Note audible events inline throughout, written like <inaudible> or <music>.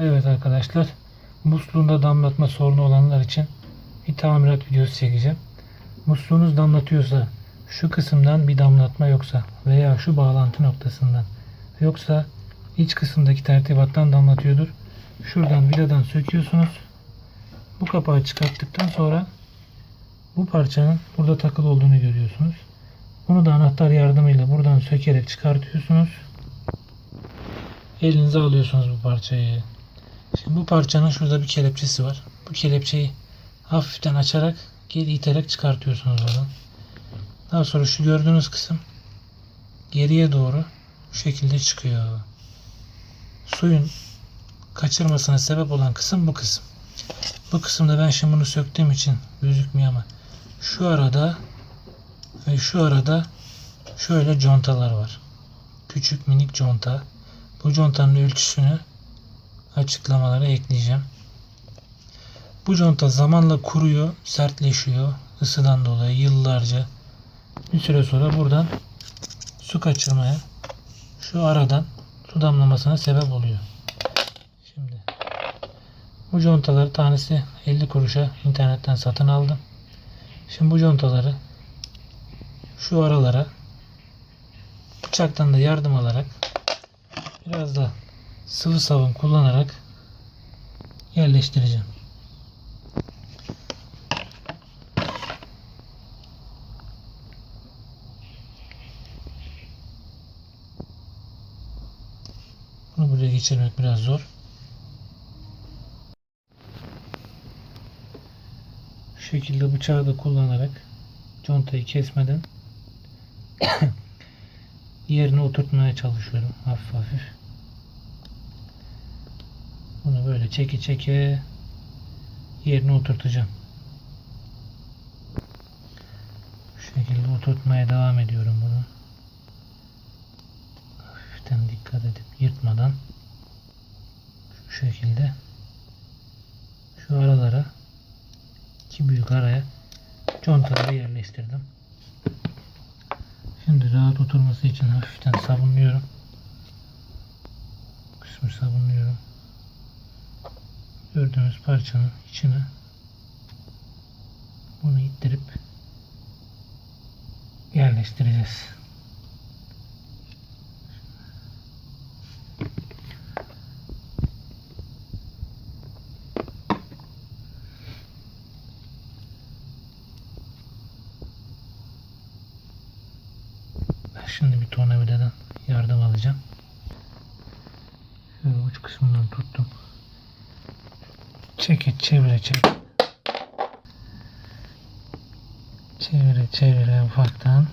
Evet arkadaşlar. Musluğunda damlatma sorunu olanlar için bir tamirat videosu çekeceğim. Musluğunuz damlatıyorsa şu kısımdan bir damlatma yoksa veya şu bağlantı noktasından yoksa iç kısımdaki tertibattan damlatıyordur. Şuradan vidadan söküyorsunuz. Bu kapağı çıkarttıktan sonra bu parçanın burada takılı olduğunu görüyorsunuz. Bunu da anahtar yardımıyla buradan sökerek çıkartıyorsunuz. Elinize alıyorsunuz bu parçayı. Şimdi bu parçanın şurada bir kelepçesi var. Bu kelepçeyi hafiften açarak geri iterek çıkartıyorsunuz oradan. Daha sonra şu gördüğünüz kısım geriye doğru bu şekilde çıkıyor. Suyun kaçırmasına sebep olan kısım bu kısım. Bu kısımda ben şimdi bunu söktüğüm için gözükmüyor ama şu arada ve şu arada şöyle contalar var. Küçük minik conta. Bu contanın ölçüsünü açıklamalara ekleyeceğim. Bu conta zamanla kuruyor, sertleşiyor. ısıdan dolayı yıllarca bir süre sonra buradan su kaçırmaya şu aradan su damlamasına sebep oluyor. Şimdi bu contaları tanesi 50 kuruşa internetten satın aldım. Şimdi bu contaları şu aralara bıçaktan da yardım alarak biraz da sıvı sabun kullanarak yerleştireceğim. Bunu buraya geçirmek biraz zor. Şu şekilde bıçağı da kullanarak contayı kesmeden <coughs> yerine oturtmaya çalışıyorum hafif hafif. Bunu böyle çeke çeke yerine oturtacağım. Bu şekilde oturtmaya devam ediyorum bunu. Hafiften dikkat edip yırtmadan şu şekilde şu aralara iki büyük araya contaları yerleştirdim. Şimdi rahat oturması için hafiften sabunluyorum. Bu kısmı sabunluyorum. Gördüğünüz parçanın içine bunu ittirip yerleştireceğiz. Şimdi bir tornavidadan yardım alacağım. Şöyle uç kısmından tuttum. Çeke çevire çevire. Çevire çevire ufaktan.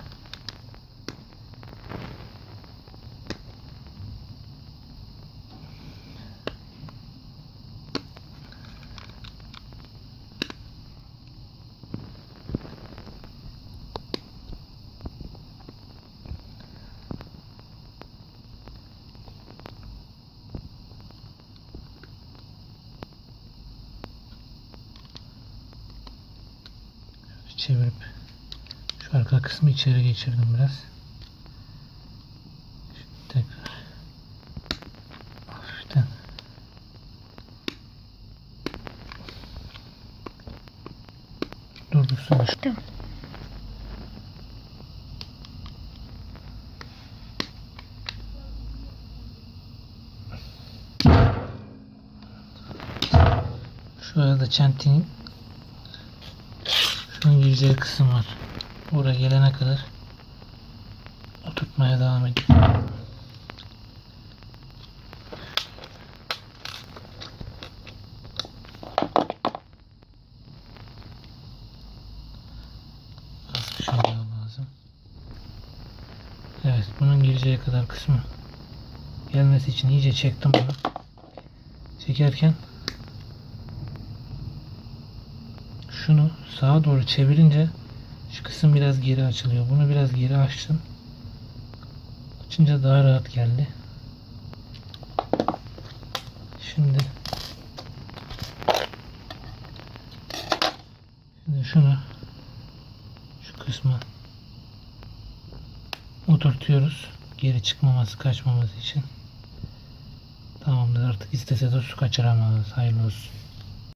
Çevirip şu arka kısmı içeri geçirdim biraz. Şimdi tekrar hafiften durdursun işte. Şu arada gireceği kısım var. Buraya gelene kadar oturtmaya devam ediyorum. Az lazım. Evet, bunun gireceği kadar kısmı gelmesi için iyice çektim bunu. Çekerken şunu sağa doğru çevirince şu kısım biraz geri açılıyor. Bunu biraz geri açtım. Açınca daha rahat geldi. Şimdi şimdi şunu şu kısmı oturtuyoruz. Geri çıkmaması, kaçmaması için. Tamamdır artık istese de su kaçıramaz. Hayırlı olsun.